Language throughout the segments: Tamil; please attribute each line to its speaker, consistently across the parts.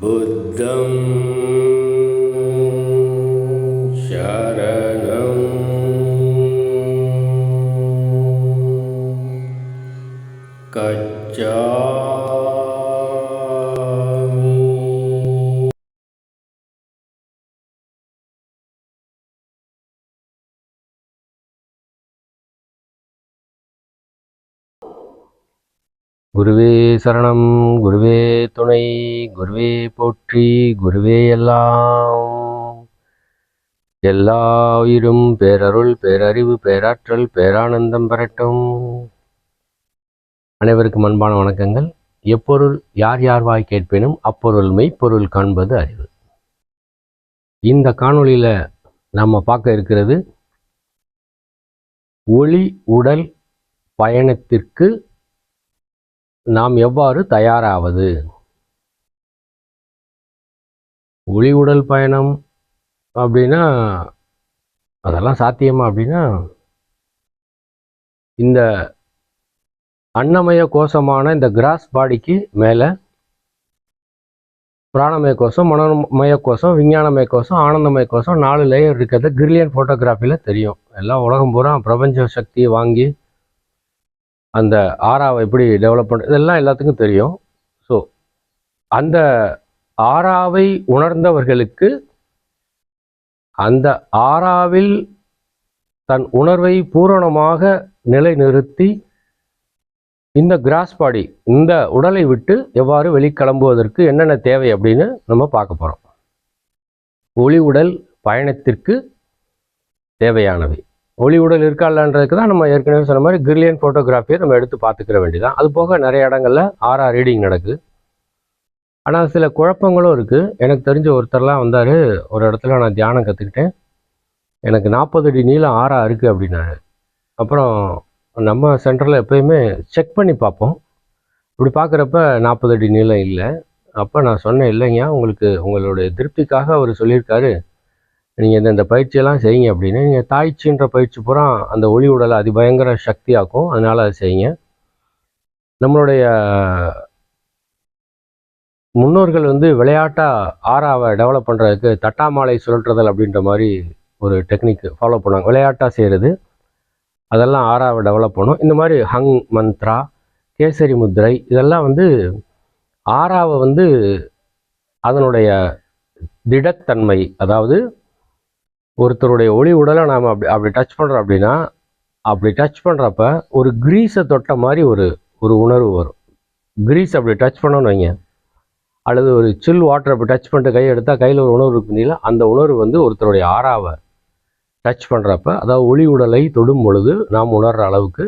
Speaker 1: बुद्धं
Speaker 2: சரணம். குருவே துணை குருவே போற்றி குருவே எல்லாம். எல்லா உயிரும் பேரருள் பேரறிவு பேராற்றல் பேரானந்தம் பெறட்டும். அனைவருக்கும் அன்பான வணக்கங்கள். எப்பொருள் யார் யார் வாய் கேட்பேனும் அப்பொருள் மெய்ப்பொருள் காண்பது அறிவு. இந்த காணொளியில் நம்ம பார்க்க இருக்கிறது ஒளி உடல் பயணத்திற்கு நாம் எவ்வாறு தயாராவது? ஒளி உடல் பயணம் அப்படின்னா அதெல்லாம் சாத்தியமா அப்படின்னா இந்த அன்னமய கோஷமான இந்த கிராஸ் பாடிக்கு மேலே பிராணமய கோஷம் மனோமய கோஷம் விஞ்ஞானமய கோஷம் ஆனந்தமய கோஷம் நாலு லேயர் இருக்கிறது. கிரில்லியன் ஃபோட்டோகிராஃபியில் தெரியும். எல்லாம் உலகம் பூரா பிரபஞ்ச சக்தியை வாங்கி அந்த ஆறாவை எப்படி டெவலப் பண்ண இதெல்லாம் எல்லாத்துக்கும் தெரியும். ஸோ அந்த ஆறாவை உணர்ந்தவர்களுக்கு அந்த ஆறாவில் தன் உணர்வை பூரணமாக நிலைநிறுத்தி இந்த கிராஸ் பாடி இந்த உடலை விட்டு எவ்வாறு வெளிக்கிளம்புவதற்கு என்னென்ன தேவை அப்படின்னு நம்ம பார்க்க போகிறோம் ஒளி உடல் பயணத்திற்கு தேவையானவை. ஒளி உடல் இருக்காளான்றதுக்கு தான் நம்ம ஏற்கனவே சொன்ன மாதிரி கிரில்லியன் ஃபோட்டோகிராஃபியை நம்ம எடுத்து பார்த்துக்கிற வேண்டியதான் அது போக நிறைய இடங்களில் ஆர்ஆ ரீடிங் நடக்குது. ஆனால் சில குழப்பங்களும் இருக்குது எனக்கு தெரிஞ்ச ஒருத்தர்லாம் வந்தார். ஒரு இடத்துல நான் தியானம் கற்றுக்கிட்டேன் எனக்கு நாற்பது அடி நீளம் ஆறா இருக்குது அப்படின்னாரு. அப்புறம் நம்ம சென்டரில் எப்பயுமே செக் பண்ணி பார்ப்போம். இப்படி பார்க்குறப்ப நாற்பது அடி நீளம் இல்லை. அப்போ நான் சொன்னேன் இல்லைங்க உங்களுக்கு உங்களுடைய திருப்திக்காக அவர் சொல்லியிருக்காரு. நீங்கள் இந்த இந்த பயிற்சியெல்லாம் செய்யுங்க அப்படின்னு நீங்கள் தாய்ச்சின்ற பயிற்சி பூரா அந்த ஒளி உடலை அதிபயங்கர சக்தியாக்கும். அதனால் அதை செய்யுங்க. நம்மளுடைய முன்னோர்கள் வந்து விளையாட்டாக ஆறாவை டெவலப் பண்ணுறதுக்கு தட்டாமாலை சுழற்றுதல் அப்படின்ற மாதிரி ஒரு டெக்னிக் ஃபாலோ பண்ணுவாங்க. விளையாட்டாக செய்கிறது அதெல்லாம் ஆறாவை டெவலப் பண்ணும். இந்த மாதிரி ஹங் மந்த்ரா கேசரி முத்திரை இதெல்லாம் வந்து ஆறாவை வந்து அதனுடைய திடத்தன்மை அதாவது ஒருத்தருடைய ஒளி உடலை நாம் அப்படி அப்படி டச் பண்ணுறோம் அப்படின்னா அப்படி டச் பண்ணுறப்ப ஒரு கிரீஸை தொட்ட மாதிரி ஒரு ஒரு உணர்வு வரும். கிரீஸ் அப்படி டச் பண்ணோன்னு வைங்க. அல்லது ஒரு சில் வாட்டர் அப்படி டச் பண்ணிட்டு கை எடுத்தால் கையில் ஒரு உணர்வு இருக்குங்களா அந்த உணர்வு வந்து ஒருத்தருடைய ஆறாவை டச் பண்ணுறப்ப அதாவது ஒளி உடலை தொடும் பொழுது நாம் உணர்கிற அளவுக்கு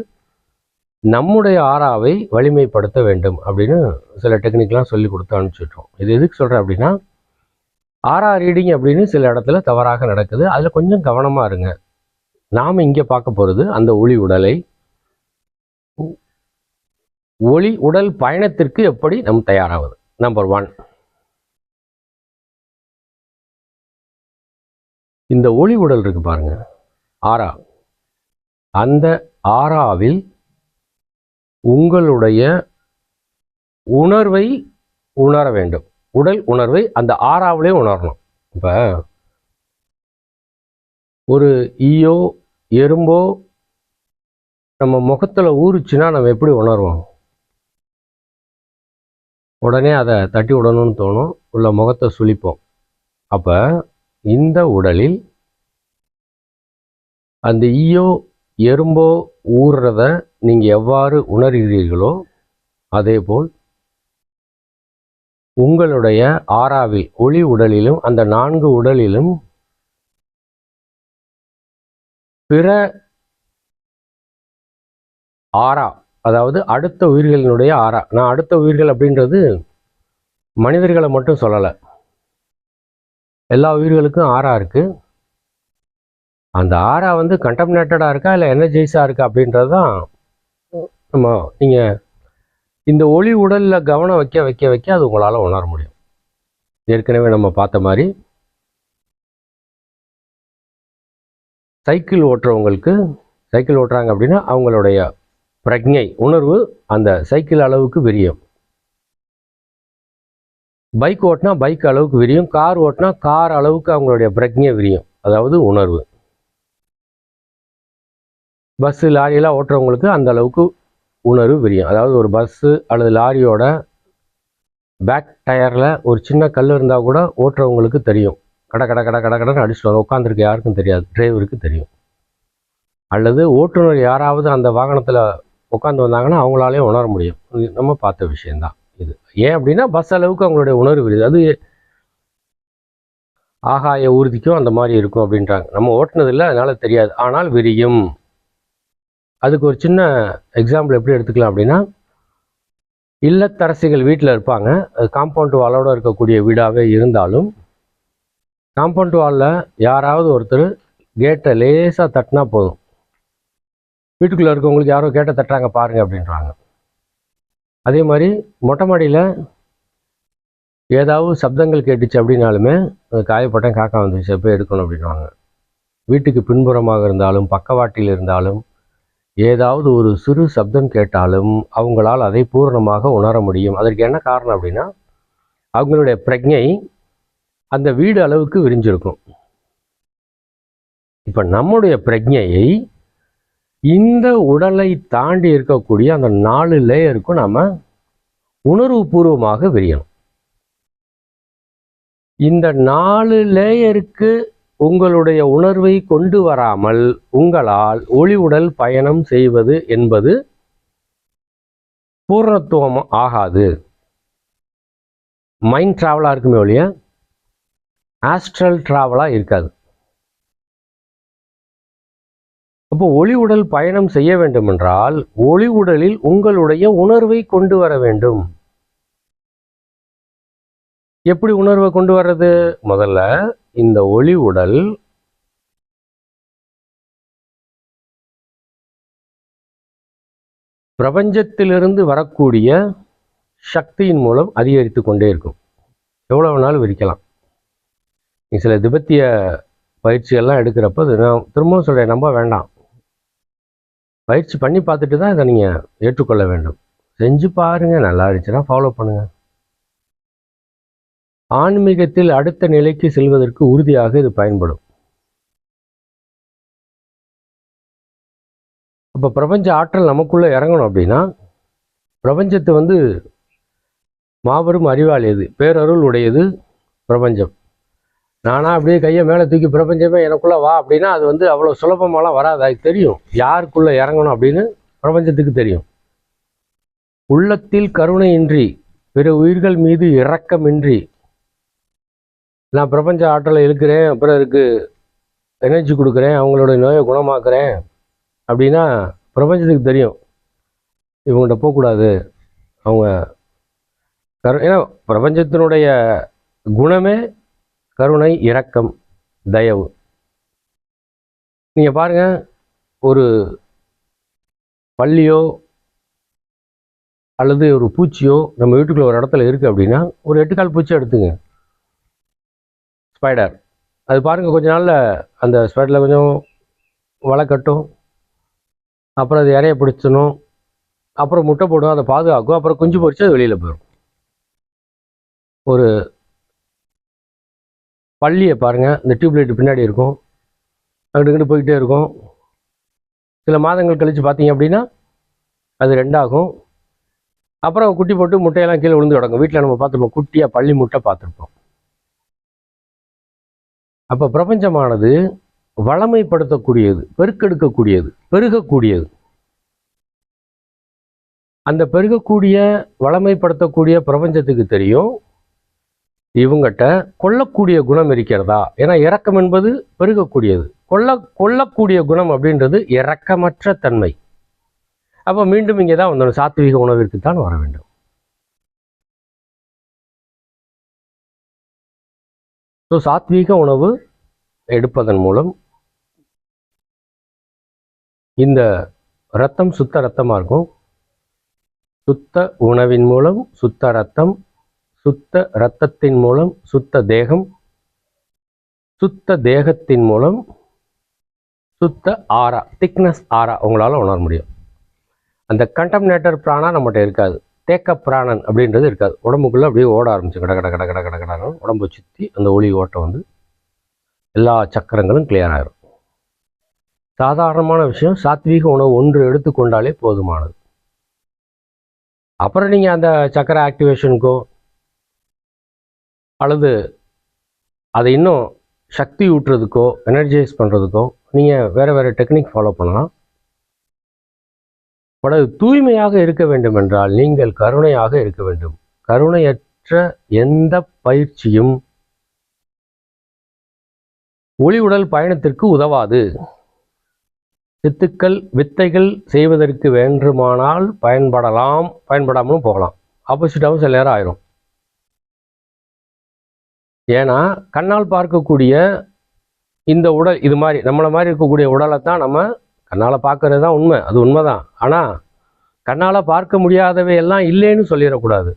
Speaker 2: நம்முடைய ஆறாவை வலிமைப்படுத்த வேண்டும் அப்படின்னு சில டெக்னிக்லாம் சொல்லி கொடுத்து அனுப்பிச்சிட்டோம். இது எதுக்கு சொல்கிறேன் அப்படின்னா ஆறா ரீடிங் அப்படின்னு சில இடத்துல தவறாக நடக்குது. அதில் கொஞ்சம் கவனமாக இருங்க. நாம் இங்கே பார்க்க போகிறது அந்த ஒளி உடலை. ஒளி உடல் பயணத்திற்கு எப்படி நம் தயாராவது? நம்பர் ஒன் இந்த ஒளி உடல் இருக்கு பாருங்க. ஆறா அந்த ஆறாவில் உங்களுடைய உணர்வை உணர வேண்டும். உடல் உணர்வை அந்த ஆறாவிலே உணரணும். இப்போ ஒரு ஈயோ எறும்போ நம்ம முகத்தில் ஊறுச்சுன்னா நம்ம எப்படி உணர்வோம்? உடனே அதை தட்டி விடணும்னு தோணும் உள்ள முகத்தை சுளிப்போம். அப்போ இந்த உடலில் அந்த ஈயோ எறும்போ ஊறுறத நீங்கள் எவ்வாறு உணர்கிறீர்களோ அதேபோல் உங்களுடைய ஆறாவில் ஒளி உடலிலும் அந்த நான்கு உடலிலும் பிற ஆறா அதாவது அடுத்த உயிர்களினுடைய ஆறா. நான் அடுத்த உயிர்கள் அப்படின்றது மனிதர்களை மட்டும் சொல்லலை. எல்லா உயிர்களுக்கும் ஆறா இருக்கு. அந்த ஆறா வந்து கண்டம்னேட்டடாக இருக்கா இல்லை எனர்ஜைஸாக இருக்கா அப்படின்றது தான் நம்ம நீங்கள் இந்த ஒளி உடலில் கவனம் வைக்க வைக்க வைக்க அது உங்களால் உணர முடியும். ஏற்கனவே நம்ம பார்த்த மாதிரி சைக்கிள் ஓட்டுறவங்களுக்கு சைக்கிள் ஓட்டுறாங்க அப்படின்னா அவங்களுடைய பிரக்ஞை உணர்வு அந்த சைக்கிள் அளவுக்கு விரியும். பைக் ஓட்டினா பைக் அளவுக்கு விரியும். கார் ஓட்டினா கார் அளவுக்கு அவங்களுடைய பிரஜை விரியும். அதாவது உணர்வு. பஸ்ஸு லாரியெல்லாம் ஓட்டுறவங்களுக்கு அந்த அளவுக்கு உணர்வு விரியும். அதாவது ஒரு பஸ்ஸு அல்லது லாரியோட பேக் டயரில் ஒரு சின்ன கல் இருந்தால் கூட ஓட்டுறவங்களுக்கு தெரியும். கட கட கட கட கடன்னு அடிச்சுட்டு வரும். உட்காந்துருக்க யாருக்கும் தெரியாது. டிரைவருக்கு தெரியும். அல்லது ஓட்டுநர் யாராவது அந்த வாகனத்தில் உட்காந்து வந்தாங்கன்னா அவங்களாலேயும் உணர முடியும். நம்ம பார்த்த விஷயந்தான் இது. ஏன் அப்படின்னா பஸ் அளவுக்கு அவங்களுடைய உணர்வு விரியுது. அது ஆகாய ஊர்திக்கும் அந்த மாதிரி இருக்கும் அப்படின்றாங்க. நம்ம ஓட்டுனதில்லை அதனால் தெரியாது. ஆனால் விரியும். அதுக்கு ஒரு சின்ன எக்ஸாம்பிள் எப்படி எடுத்துக்கலாம் அப்படின்னா இல்லத்தரசிகள் வீட்டில் இருப்பாங்க. அது காம்பவுண்ட் வாலோட இருக்கக்கூடிய வீடாகவே இருந்தாலும் காம்பவுண்ட் வாலில் யாராவது ஒருத்தர் கேட்டை லேசாக தட்டினா போதும். வீட்டுக்குள்ளே இருக்கவங்களுக்கு யாரோ கேட்டை தட்டுறாங்க பாருங்க அப்படின்றாங்க. அதே மாதிரி மொட்டை மாடியில் ஏதாவது சப்தங்கள் கேட்டுச்சு அப்படின்னாலுமே காயப்பட்டேன் காக்கா வந்துச்சு போய் எடுக்கணும் அப்படின்வாங்க வீட்டுக்கு பின்புறமாக இருந்தாலும் பக்கவாட்டில் இருந்தாலும் ஏதாவது ஒரு சிறு சப்தம் கேட்டாலும் அவங்களால் அதை பூரணமாக உணர முடியும். அதற்கு என்ன காரணம் அப்படின்னா அவங்களுடைய பிரஜை அந்த வீடு அளவுக்கு விரிஞ்சிருக்கும். இப்போ நம்முடைய பிரஜையை இந்த உடலை தாண்டி இருக்கக்கூடிய அந்த நாலு லேயருக்கும் நம்ம உணர்வுபூர்வமாக விரியணும். இந்த நாலு லேயருக்கு உங்களுடைய உணர்வை கொண்டு வராமல் உங்களால் ஒளிவுடல் பயணம் செய்வது என்பது பூர்ணத்துவம் ஆகாது. மைண்ட் ட்ராவலாக இருக்குமே ஒழிய ஆஸ்ட்ரல் ட்ராவலாக இருக்காது. அப்போ ஒளி உடல் பயணம் செய்ய வேண்டுமென்றால் ஒளி உடலில் உங்களுடைய உணர்வை கொண்டு வர வேண்டும். எப்படி உணர்வை கொண்டு வர்றது? முதல்ல இந்த ஒளி உடல் பிரபஞ்சத்திலிருந்து வரக்கூடிய சக்தியின் மூலம் அதிகரித்து கொண்டே இருக்கும். எவ்வளோ வேணாலும் விரிக்கலாம்? நீ சில திபத்திய பயிற்சியெல்லாம் எடுக்கிறப்ப அது நான் திரும்பவும் சொல்கிறேன் நம்ப வேண்டாம். பயிற்சி பண்ணி பார்த்துட்டு தான் இதை நீங்கள் ஏற்றுக்கொள்ள வேண்டும். செஞ்சு பாருங்கள் நல்லா இருந்துச்சுன்னா ஃபாலோ பண்ணுங்கள் ஆன்மீகத்தில் அடுத்த நிலைக்கு செல்வதற்கு உறுதியாக இது பயன்படும். அப்போ பிரபஞ்ச ஆற்றல் நமக்குள்ளே இறங்கணும் அப்படின்னா பிரபஞ்சத்தை வந்து மாபெரும் அறிவாளியது பேரருள் உடையது பிரபஞ்சம். நானாக அப்படியே கையை மேலே தூக்கி பிரபஞ்சமே எனக்குள்ளே வா அப்படின்னா அது வந்து அவ்வளோ சுலபமாலாம் வராது. அது தெரியும். யாருக்குள்ளே இறங்கணும் அப்படின்னு பிரபஞ்சத்துக்கு தெரியும். உள்ளத்தில் கருணையின்றி பிற உயிர்கள் மீது இரக்கமின்றி நான் பிரபஞ்ச ஆற்றலை இழுக்கிறேன் பிறருக்கு எனர்ஜி கொடுக்குறேன் அவங்களோட நோயை குணமாக்குறேன் அப்படின்னா பிரபஞ்சத்துக்கு தெரியும். இவங்கள்ட்ட போகக்கூடாது. அவங்க கரு ஏன்னா பிரபஞ்சத்தினுடைய குணமே கருணை இரக்கம் தயவு. நீங்கள் பாருங்கள் ஒரு பள்ளியோ அல்லது ஒரு பூச்சியோ நம்ம வீட்டுக்குள்ளே ஒரு இடத்துல இருக்குது அப்படின்னா ஒரு எட்டுக்கால் பூச்சி எடுத்துங்க. ஸ்பைடர் அது பாருங்கள் கொஞ்ச நாளில் அந்த ஸ்பைடரில் கொஞ்சம் வலை கட்டும். அப்புறம் அது இறைய பிடிச்சணும் அப்புறம் முட்டை போடும் அதை பாதுகாக்கும். அப்புறம் குஞ்சு பொறிச்சு அது வெளியில் போயிடும். ஒரு பள்ளியை பாருங்கள் இந்த டியூப்லைட் பின்னாடி இருக்கும். அங்கிட்டு போய்கிட்டே இருக்கும். சில மாதங்கள் கழித்து பார்த்தீங்க அப்படின்னா அது ரெண்டாகும். அப்புறம் குட்டி போட்டு முட்டையெல்லாம் கீழே விழுந்து கிடக்கும். வீட்டில் நம்ம பார்த்துருப்போம் குட்டியாக பள்ளி முட்டை பார்த்துருப்போம். அப்போ பிரபஞ்சமானது வளமைப்படுத்தக்கூடியது பெருக்கெடுக்கக்கூடியது பெருகக்கூடியது. அந்த பெருகக்கூடிய வளமைப்படுத்தக்கூடிய பிரபஞ்சத்துக்கு தெரியும் இவங்ககிட்ட கொல்லக்கூடிய குணம் இருக்கிறதா? ஏன்னா இறக்கம் என்பது பெருகக்கூடியது. கொல்ல கொல்லக்கூடிய குணம் அப்படின்றது இரக்கமற்ற தன்மை. அப்போ மீண்டும் இங்கே தான் வந்தோம். சாத்விக உணவிற்கு தான் வர வேண்டும். ஸோ சாத்வீக உணவு எடுப்பதன் மூலம் இந்த ரத்தம் சுத்த ரத்தமாக இருக்கும். சுத்த உணவின் மூலம் சுத்த ரத்தம் சுத்த இரத்தத்தின் மூலம் சுத்த தேகம் சுத்த தேகத்தின் மூலம் சுத்த ஆரா திக்னஸ் ஆரா உங்களால் உணர முடியும். அந்த கண்டம்னேட்டர் பிராணா நம்மகிட்ட இருக்காது. தேக்க பிராணன் அப்படின்றது இருக்காது. உடம்புக்குள்ளே அப்படியே ஓட ஆரம்பிச்சு கட கட கட கட கட கடன்னு உடம்பு சுற்றி அந்த ஒளி ஓட்டம் வந்து எல்லா சக்கரங்களும் கிளியர் ஆகிடும் சாதாரணமான விஷயம் சாத்வீக உணவு ஒன்று எடுத்துக்கொண்டாலே போதுமானது. அப்புறம் நீங்கள் அந்த சக்கர ஆக்டிவேஷனுக்கோ அல்லது அதை இன்னும் சக்தி ஊட்டுறதுக்கோ எனர்ஜைஸ் பண்ணுறதுக்கோ நீங்கள் வேறு வேறு டெக்னிக் ஃபாலோ பண்ணலாம். பட் தூய்மையாக இருக்க வேண்டும் என்றால் நீங்கள் கருணையாக இருக்க வேண்டும். கருணையற்ற எந்த பயிற்சியும் ஒளி உடல் பயணத்திற்கு உதவாது. சித்துக்கள் வித்தைகள் செய்வதற்கு வேண்டுமானால் பயன்படலாம் பயன்படாமலும் போகலாம். ஆப்போசிட்டாகவும் சில நேரம் ஆயிரும். ஏன்னா கண்ணால் பார்க்கக்கூடிய இந்த உடல் இது மாதிரி நம்மளை மாதிரி இருக்கக்கூடிய உடலை தான் நம்ம கண்ணால் பார்க்கறது தான் உண்மை. அது உண்மை தான் ஆனால் கண்ணால் பார்க்க முடியாதவை எல்லாம் இல்லைன்னு சொல்லிடக்கூடாது.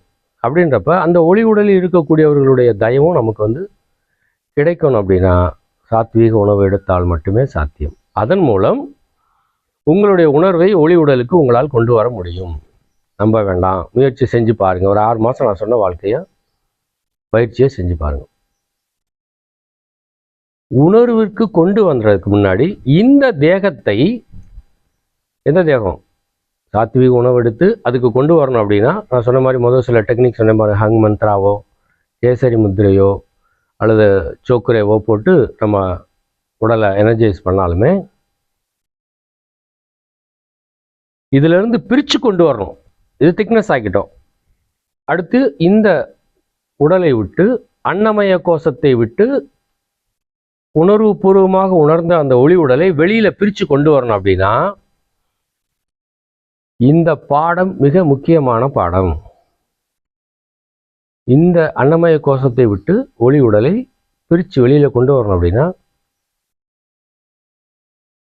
Speaker 2: அப்படின்றப்ப அந்த ஒளி உடலில் இருக்கக்கூடியவர்களுடைய தயவும் நமக்கு வந்து கிடைக்கணும் அப்படின்னா சாத்வீக உணவு எடுத்தால் மட்டுமே சாத்தியம். அதன் மூலம் உங்களுடைய உணர்வை ஒளி உடலுக்கு உங்களால் கொண்டு வர முடியும். நம்ப வேண்டாம். முயற்சி செஞ்சு பாருங்கள் ஒரு ஆறு மாதம் நான் சொன்ன வாழ்க்கையை பயிற்சியை செஞ்சு பாருங்கள் உணர்விற்கு கொண்டு வந்ததுக்கு முன்னாடி இந்த தேகத்தை எந்த தேகம்? சாத்விக உணவு எடுத்து அதுக்கு கொண்டு வரணும் அப்படின்னா நான் சொன்ன மாதிரி முதல் சில டெக்னிக் சொன்ன மாதிரி ஹங் மந்த்ராவோ கேசரி முத்திரையோ அல்லது சோக்குரேவோ போட்டு நம்ம உடலை எனர்ஜைஸ் பண்ணாலுமே இதிலிருந்து பிரித்து கொண்டு வரணும். இது திக்னஸ் ஆக்கிட்டோம். அடுத்து இந்த உடலை விட்டு அன்னமய கோஷத்தை விட்டு உணர்வுபூர்வமாக உணர்ந்த அந்த ஒளி உடலை வெளியில பிரித்து கொண்டு வரணும் அப்படின்னா இந்த பாடம் மிக முக்கியமான பாடம். இந்த அன்னமய கோஷத்தை விட்டு ஒளி உடலை பிரித்து வெளியில கொண்டு வரணும் அப்படின்னா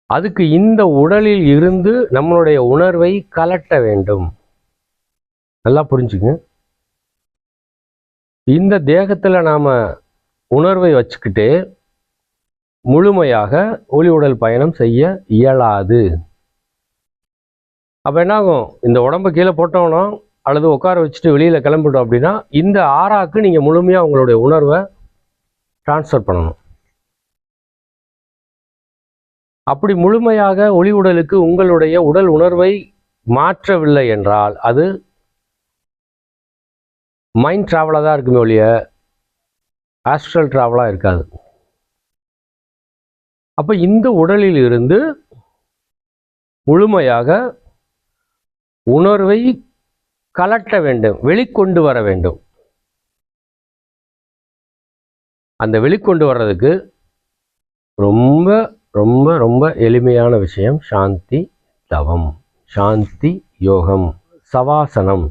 Speaker 2: அதுக்கு இந்த உடலில் இருந்து நம்மளுடைய உணர்வை கலட்ட வேண்டும். நல்லா புரிஞ்சுங்க. இந்த தேகத்துல நாம உணர்வை வச்சுக்கிட்டு முழுமையாக ஒளி உடல் பயணம் செய்ய இயலாது. அப்போ என்னாகும்? இந்த உடம்ப கீழே போட்டோம்னா அல்லது உட்கார வச்சுட்டு வெளியில் கிளம்பிட்டோம் அப்படின்னா இந்த ஆறாக்கு நீங்கள் முழுமையாக உங்களுடைய உணர்வை டிரான்ஸ்ஃபர் பண்ணணும். அப்படி முழுமையாக ஒளி உடலுக்கு உங்களுடைய உடல் உணர்வை மாற்றவில்லை என்றால் அது மைண்ட் ட்ராவலாக தான் இருக்குமே ஒழிய ஆஸ்ட்ரல் ட்ராவலாக இருக்காது. அப்போ இந்த உடலில் இருந்து முழுமையாக உணர்வை கலட்ட வேண்டும் வெளிக்கொண்டு வர வேண்டும். அந்த வெளிக்கொண்டு வர்றதுக்கு ரொம்ப ரொம்ப ரொம்ப எளிமையான விஷயம் சாந்தி தவம் சாந்தி யோகம் சவாசனம்.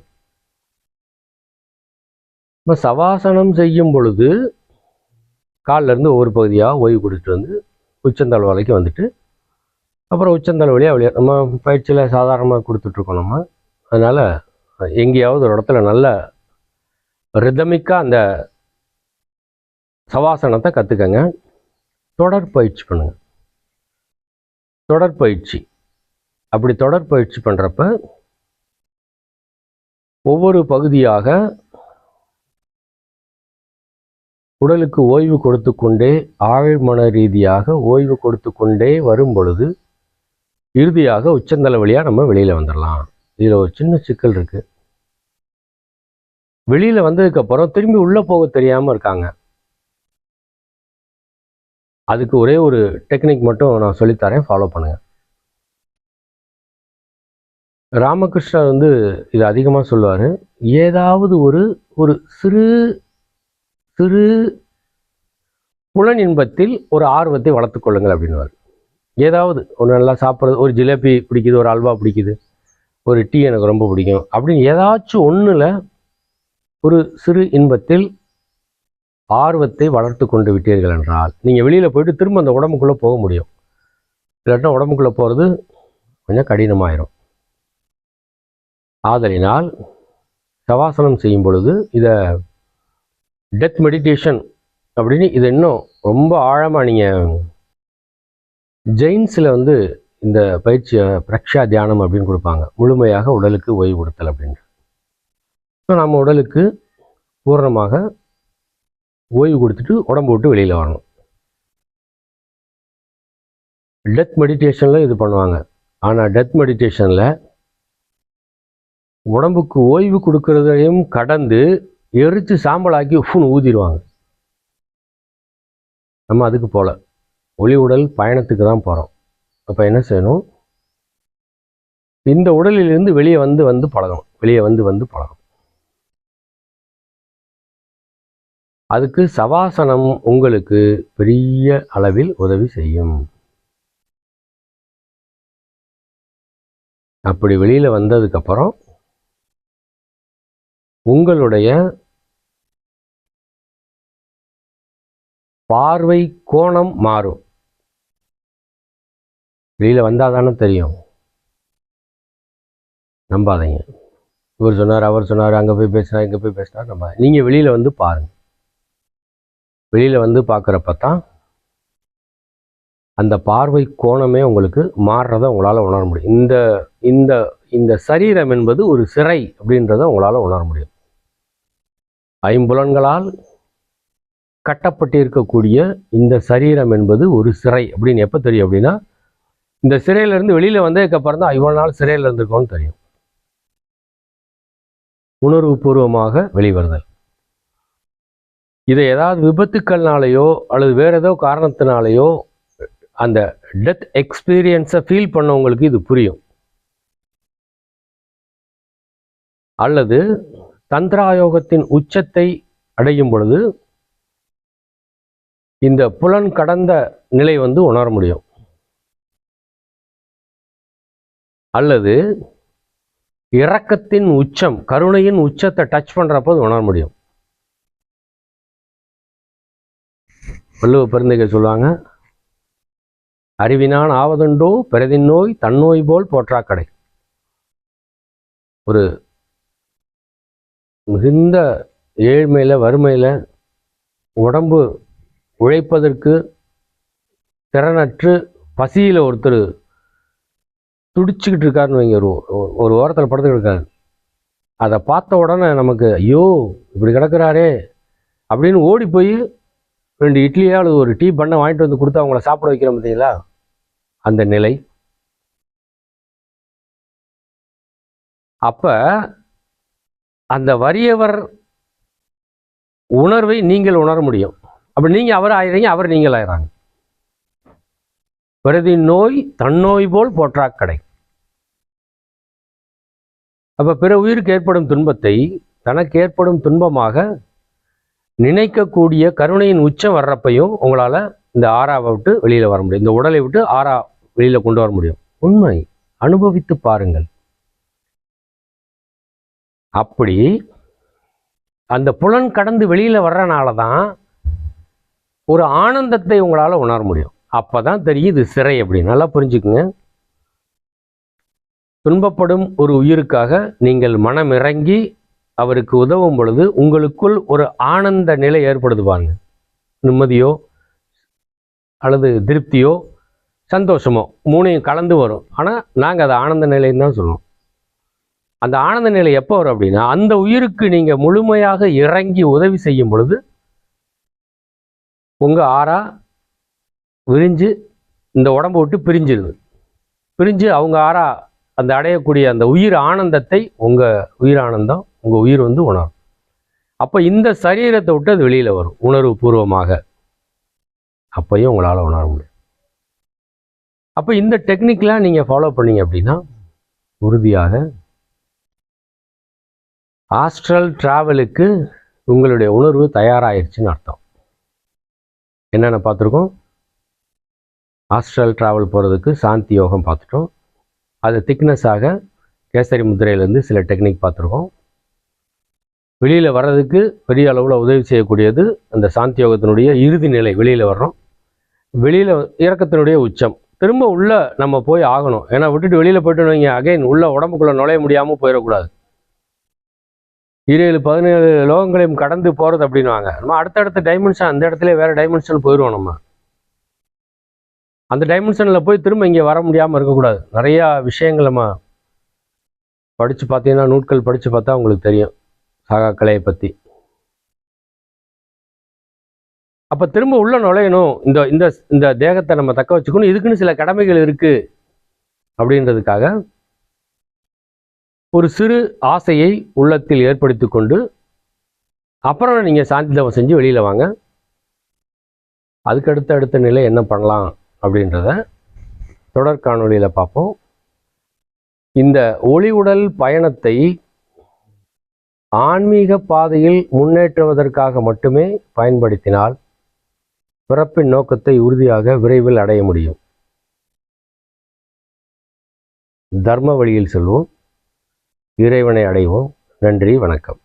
Speaker 2: இப்போ சவாசனம் செய்யும் பொழுது காலிலிருந்து ஒவ்வொரு பகுதியாக ஓய்வு கொடுத்துட்டு வந்து உச்சந்தாள் வரைக்கும் வந்துட்டு அப்புறம் உச்சந்தாள் வழியாக வழியாக நம்ம பயிற்சியில் சாதாரணமாக கொடுத்துட்ருக்கோம் நம்ம. அதனால் எங்கேயாவது ஒரு இடத்துல நல்ல ரிதமிக்காக அந்த சவாசனத்தை கற்றுக்கங்க தொடர் பயிற்சி பண்ணுங்கள் தொடர் பயிற்சி. அப்படி தொடர் பயிற்சி பண்ணுறப்ப ஒவ்வொரு பகுதியாக உடலுக்கு ஓய்வு கொடுத்து கொண்டே ஆழ்மன ரீதியாக ஓய்வு கொடுத்து கொண்டே வரும் பொழுது இறுதியாக உச்சந்தலை வழியாக நம்ம வெளியில் வந்துடலாம் இதில் ஒரு சின்ன சிக்கல் இருக்குது வெளியில் வந்ததுக்கப்புறம் திரும்பி உள்ளே போக தெரியாமல் இருக்காங்க. அதுக்கு ஒரே ஒரு டெக்னிக் மட்டும் நான் சொல்லித்தரேன் ஃபாலோ பண்ணுங்கள் ராமகிருஷ்ணர் வந்து இது அதிகமாக சொல்லுவார். ஏதாவது ஒரு ஒரு சிறு சிறு புலன் இன்பத்தில் ஒரு ஆர்வத்தை வளர்த்துக்கொள்ளுங்கள் அப்படின்வார் அப்படின்னுவார். ஏதாவது ஒரு நல்லா சாப்பிட்றது ஒரு ஜிலேபி பிடிக்குது ஒரு அல்வா பிடிக்குது ஒரு டீ எனக்கு ரொம்ப பிடிக்கும் அப்படின்னு ஏதாச்சும் ஒன்றில் ஒரு சிறு இன்பத்தில் ஆர்வத்தை வளர்த்து கொண்டு விட்டீர்கள் என்றால் நீங்கள் வெளியில் போயிட்டு திரும்ப அந்த உடம்புக்குள்ளே போக முடியும். இல்லாட்டா உடம்புக்குள்ளே போகிறது கொஞ்சம் கடினமாயிரும். ஆதலினால் சவாசனம் செய்யும் பொழுது இதை டெத் மெடிடேஷன் அப்படின்னு இது இன்னும் ரொம்ப ஆழமாக நீங்கள் ஜெயின்ஸில் வந்து இந்த பயிற்சியை பிரக்ஷா தியானம் அப்படின்னு கொடுப்பாங்க. முழுமையாக உடலுக்கு ஓய்வு கொடுத்தல் அப்படின்ட்டு ஸோ நம்ம உடலுக்கு பூரணமாக ஓய்வு கொடுத்துட்டு உடம்பு விட்டு வெளியில் வரணும். டெத் மெடிடேஷனில் இது பண்ணுவாங்க. ஆனால் டெத் மெடிடேஷனில் உடம்புக்கு ஓய்வு கொடுக்குறதையும் கடந்து எரித்து சாம்பலாக்கி உஃப்னு ஊதிடுவாங்க நம்ம அதுக்கு போகல ஒளி உடல் பயணத்துக்கு தான் போகிறோம் அப்போ என்ன செய்யணும்? இந்த உடலிலிருந்து வெளியே வந்து வந்து பழகணும். வெளியே வந்து வந்து பழகணும். அதுக்கு சவாசனம் உங்களுக்கு பெரிய அளவில் உதவி செய்யும். அப்படி வெளியில் வந்ததுக்கப்புறம் உங்களுடைய பார்வை கோணம் மாறும். வெளியில் வந்தால் தானே தெரியும். நம்பாதீங்க. இவர் சொன்னார் அவர் சொன்னார் அங்கே போய் பேசினார் இங்கே போய் பேசினார் நம்ப நீங்கள் வெளியில் வந்து பாருங்கள் வெளியில் வந்து பார்க்குறப்ப தான் அந்த பார்வை கோணமே உங்களுக்கு மாறுறத உங்களால் உணர முடியும். இந்த இந்த இந்த சரீரம் என்பது ஒரு சிறை அப்படின்றத உங்களால் உணர முடியும். ஐம்புலன்களால் கட்டப்பட்டிருக்கக்கூடிய இந்த சரீரம் என்பது ஒரு சிறை அப்படின்னு எப்போ தெரியும் அப்படின்னா இந்த சிறையிலேருந்து வெளியில் வந்ததுக்கப்புறம் தான் இவ்வளோ நாள் சிறையில் இருந்திருக்கோன்னு தெரியும். உணர்வு பூர்வமாக வெளிவருதல். இதை ஏதாவது விபத்துக்கள்னாலேயோ அல்லது வேறு ஏதோ காரணத்தினாலேயோ அந்த டெத் எக்ஸ்பீரியன்ஸை ஃபீல் பண்ணவங்களுக்கு இது புரியும். அல்லது தந்திராயோகத்தின் உச்சத்தை அடையும் பொழுது இந்த புலன் கடந்த நிலை வந்து உணர முடியும். அல்லது இரக்கத்தின் உச்சம் கருணையின் உச்சத்தை டச் பண்ணுறப்போ உணர முடியும். வள்ளுவ பெருந்தைகள் சொல்லுவாங்க அறிவினான் ஆவதுண்டோ பிறதின் நோய் தன்னோய் போல் போற்றாக்கடை. ஒரு மிகுந்த ஏழ்மையில் வறுமையில் உடம்பு உழைப்பதற்கு திறனற்று பசியில் ஒருத்தர் துடிச்சுக்கிட்டு இருக்காருன்னு வைங்க. ஒரு ஒரு ஓரத்தில் படுத்துக்கிட்டு இருக்காரு. அதை பார்த்த உடனே நமக்கு ஐயோ இப்படி கிடக்குறாரே அப்படின்னு ஓடி போய் ரெண்டு இட்லியோ அல்லது ஒரு டீ பண்ணை வாங்கிட்டு வந்து கொடுத்து அவங்கள சாப்பிட வைக்கிறோம் பார்த்தீங்களா? அந்த நிலை. அப்போ அந்த வறியவர் உணர்வை நீங்கள் உணர முடியும். அப்ப நீங்கள் அவர் ஆயிடுறீங்க அவர் நீங்கள் ஆயிடுறாங்க பிரதி நோய் தன்னோய் போல் போற்றாக்கடை. அப்ப பிற உயிருக்கு ஏற்படும் துன்பத்தை தனக்கு ஏற்படும் துன்பமாக நினைக்கக்கூடிய கருணையின் உச்சம் வர்றப்பையும் உங்களால இந்த ஆறாவை விட்டு வெளியில வர முடியும். இந்த உடலை விட்டு ஆறா வெளியில கொண்டு வர முடியும். உண்மை. அனுபவித்து பாருங்கள். அப்படி அந்த புலன் கடந்து வெளியில வர்றனால தான் ஒரு ஆனந்தத்தை உங்களால் உணர முடியும். அப்பதான் தெரியும் இது சிறை அப்படின்னு நல்லா புரிஞ்சுக்குங்க. துன்பப்படும் ஒரு உயிருக்காக நீங்கள் மனம் இறங்கி அவருக்கு உதவும் பொழுது உங்களுக்குள் ஒரு ஆனந்த நிலை ஏற்படுது பாருங்க. நிம்மதியோ அல்லது திருப்தியோ சந்தோஷமோ மூணையும் கலந்து வரும். ஆனால் நாங்கள் அதை ஆனந்த நிலைன்னு தான் சொல்லுவோம் அந்த ஆனந்த நிலை எப்போ வரும் அப்படின்னா அந்த உயிருக்கு நீங்கள் முழுமையாக இறங்கி உதவி செய்யும் பொழுது உங்கள் ஆறா விரிஞ்சு இந்த உடம்பு விட்டு பிரிஞ்சிருது. பிரிஞ்சு அவங்க ஆறா அந்த அடையக்கூடிய அந்த உயிர் ஆனந்தத்தை உங்கள் உயிர் ஆனந்தம் உங்கள் உயிர் வந்து உணரும். அப்போ இந்த சரீரத்தை விட்டு அது வெளியில் வரும் உணர்வு பூர்வமாக. அப்பையும் உங்களால் உணர முடியும். அப்போ இந்த டெக்னிக்லாம் நீங்கள் ஃபாலோ பண்ணீங்க அப்படின்னா உறுதியாக ஆஸ்ட்ரல் ட்ராவலுக்கு உங்களுடைய உணர்வு தயாராகிடுச்சின்னு அர்த்தம். என்னென்ன பார்த்துருக்கோம்? ஆஸ்ட்ரல் ட்ராவல் போகிறதுக்கு சாந்தி யோகம் பார்த்துட்டோம். அது திக்னஸாக கேசரி முத்திரையிலேருந்து சில டெக்னிக் பார்த்துருக்கோம். வெளியில் வர்றதுக்கு பெரிய அளவில் உதவி செய்யக்கூடியது அந்த சாந்தி யோகத்தினுடைய இறுதி நிலை வெளியில் வர்றோம். வெளியில் இறக்கத்தினுடைய உச்சம். திரும்ப உள்ளே நம்ம போய் ஆகணும். ஏன்னா விட்டுட்டு வெளியில் போயிட்டு வைங்க அகைன் உள்ள உடம்புக்குள்ளே நுழைய முடியாமல் போயிடக்கூடாது. இருபது பதினேழு லோகங்களையும் கடந்து போகிறது அப்படின்வாங்க நம்ம அடுத்தடுத்த டைமென்ஷன் அந்த இடத்துல வேறு டைமென்ஷன் போயிடுவோம் நம்ம. அந்த டைமென்ஷனில் போய் திரும்ப இங்கே வர முடியாமல் இருக்கக்கூடாது. நிறையா விஷயங்கள் நம்ம படித்து பார்த்தீங்கன்னா நூட்கள் படித்து பார்த்தா உங்களுக்கு தெரியும். சாகாக்கலையை பற்றி அப்போ திரும்ப உள்ள நுழையணும். இந்த இந்த இந்த தேகத்தை நம்ம தக்க வச்சுக்கணும். இதுக்குன்னு சில கடமைகள் இருக்கு அப்படின்றதுக்காக ஒரு சிறு ஆசையை உள்ளத்தில் ஏற்படுத்தி கொண்டு அப்புறம் நீங்கள் சாந்தி தவம் செஞ்சு வெளியில் வாங்க. அதுக்கு அடுத்த அடுத்த நிலை என்ன பண்ணலாம் அப்படின்றத தொடர் காணொலியில் பார்ப்போம். இந்த ஒளி உடல் பயணத்தை ஆன்மீக பாதையில் முன்னேற்றுவதற்காக மட்டுமே பயன்படுத்தினால் பிறப்பின் நோக்கத்தை உறுதியாக விரைவில் அடைய முடியும். தர்ம வழியில் செல்வோம். இறைவனை அடைவோம். நன்றி வணக்கம்.